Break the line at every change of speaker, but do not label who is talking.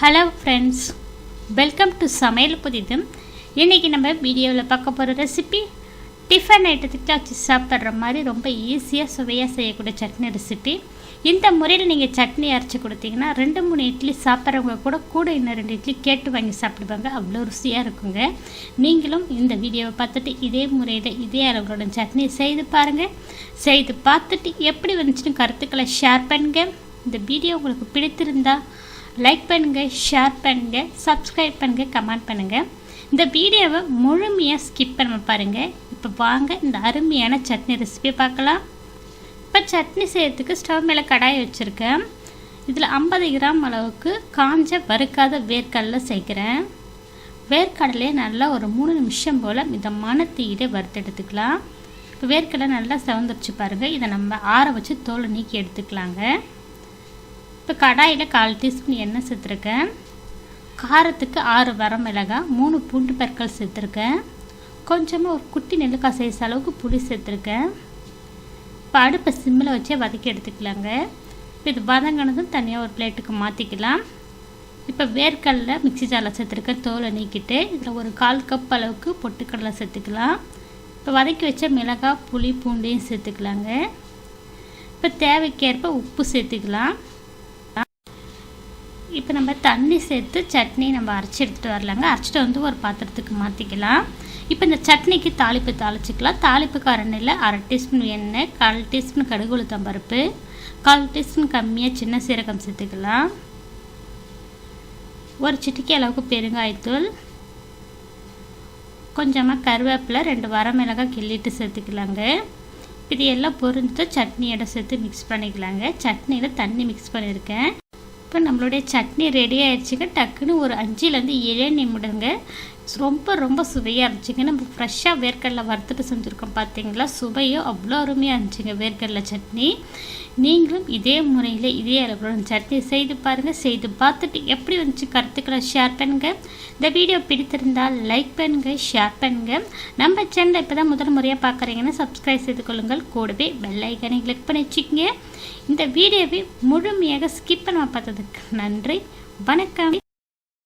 Hello friends welcome to சமையல் புதிதும். இன்றைக்கி நம்ம வீடியோவில் பார்க்க போகிற ரெசிபி டிஃபன் ஐட்டத்துக்கு வச்சு சாப்பிட்ற மாதிரி ரொம்ப ஈஸியாக சுவையாக செய்யக்கூடிய சட்னி ரெசிபி இந்த முறையில் நீங்கள் சட்னி அரைச்சி கொடுத்தீங்கன்னா ரெண்டு மூணு இட்லி சாப்பிட்றவங்க கூட கூட இன்னும் ரெண்டு இட்லி கேட்டு வாங்கி சாப்பிடுவாங்க. அவ்வளோ ருசியாக இருக்குங்க. நீங்களும் இந்த வீடியோவை பார்த்துட்டு இதே முறையில் இதே அளவுகளோட சட்னி செய்து பாருங்கள் செய்து பார்த்துட்டு எப்படி வந்துச்சுன்னு கருத்துக்களை ஷேர் பண்ணுங்கள் இந்த வீடியோ உங்களுக்கு பிடித்திருந்தா லைக் பண்ணுங்கள் ஷேர் பண்ணுங்கள் சப்ஸ்கிரைப் பண்ணுங்கள் கமெண்ட் பண்ணுங்கள் இந்த வீடியோவை முழுமையாக ஸ்கிப் பண்ண பாருங்கள் இப்போ வாங்க இந்த அருமையான சட்னி ரெசிபியை பார்க்கலாம். இப்போ சட்னி செய்யறதுக்கு ஸ்டவ் மேலே கடாய் வச்சுருக்கேன். இதில் ஐம்பது கிராம் அளவுக்கு காஞ்ச வறுக்காத வேர்க்கடலை சேர்க்குறேன். வேர்க்கடலையே நல்லா ஒரு மூணு நிமிஷம் போல் மிதமான தீயிலே வறுத்து எடுத்துக்கலாம். இப்போ வேர்க்கடலை நல்லா செவந்துருச்சு பாருங்கள் இதை நம்ம ஆற வச்சு தோலை நீக்கி எடுத்துக்கலாங்க. இப்போ கடாயில் கால் டீஸ்பூன் எண்ணெய் சேர்த்துருக்கேன். காரத்துக்கு ஆறு வரமிளகாய் மூணு பூண்டு பற்கள் சேர்த்துருக்கேன். கொஞ்சமாக ஒரு குட்டி நெல்லுக்காய் சைஸ் அளவுக்கு புளி சேர்த்துருக்கேன். இப்போ அடுப்பை சிம்மில் வச்சே வதக்கி எடுத்துக்கலாங்க. இப்போ இது வதங்கினதும் தனியாக ஒரு பிளேட்டுக்கு மாற்றிக்கலாம் இப்போ வேர்க்கடலை மிக்சி ஜாரில் சேர்த்துருக்கேன். தோலை நீக்கிட்டு இதில் ஒரு கால் கப் அளவுக்கு பொட்டுக்கடலை சேர்த்துக்கலாம். இப்போ வதக்கி வச்ச மிளகாய் புளி பூண்டையும் சேர்த்துக்கலாங்க. இப்போ தேவைக்கேற்ப உப்பு சேர்த்துக்கலாம். இப்போ நம்ம தண்ணி சேர்த்து சட்னி நம்ம அரைச்சி எடுத்துகிட்டு வரலாங்க. அரைச்சிட்டு வந்து ஒரு பாத்திரத்துக்கு மாற்றிக்கலாம் இப்போ இந்த சட்னிக்கு தாளிப்பு தாளிச்சிக்கலாம். தாளிப்பு கரண்டில் அரை டீஸ்பூன் எண்ணெய் கால் டீஸ்பூன் கடுகு உளுத்தம் பருப்பு கால் டீஸ்பூன் கம்மியாக சின்ன சீரகம் சேர்த்துக்கலாம். ஒரு சிட்டிக்கு அளவுக்கு பெருங்காயத்தூள் கொஞ்சமாக கருவேப்பிலை ரெண்டு வரமிளகாய் கிள்ளிட்டு சேர்த்துக்கலாங்க. இது எல்லாம் பொருந்து சட்னியோட சேர்த்து மிக்ஸ் பண்ணிக்கலாங்க. சட்னியில் தண்ணி மிக்ஸ் பண்ணியிருக்கேன் இப்போ நம்மளுடைய சட்னி ரெடி ஆயிடுச்சுங்க. டக்குன்னு ஒரு அஞ்சுலேருந்து ஏழே நிமிடங்க. ரொம்ப ரொம்ப சுவையாக இருந்துச்சுங்க. நம்ம ஃப்ரெஷ்ஷாக வேர்க்கடலை வறுத்துட்டு செஞ்சுருக்கோம் பார்த்தீங்களா சுவையும் அவ்வளோ அருமையாக இருந்துச்சுங்க வேர்க்கடலை சட்னி. நீங்களும் இதே முறையில் இதே அளவுடன் சட்னி செய்து பாருங்கள் செய்து பார்த்துட்டு எப்படி வந்துச்சு கருத்துக்களை ஷேர் பண்ணுங்கள் இந்த வீடியோ பிடித்திருந்தால் லைக் பண்ணுங்கள் ஷேர் பண்ணுங்கள் நம்ம சேனலை இப்போ தான் முதல் முறையாக பார்க்குறீங்கன்னா சப்ஸ்கிரைப் செய்து கொள்ளுங்கள். கூடவே பெல் ஐக்கனை கிளிக் பண்ணி வச்சுக்கோங்க. இந்த வீடியோவை முழுமையாக ஸ்கிப் பண்ண பார்த்ததுக்கு நன்றி. வணக்கம்.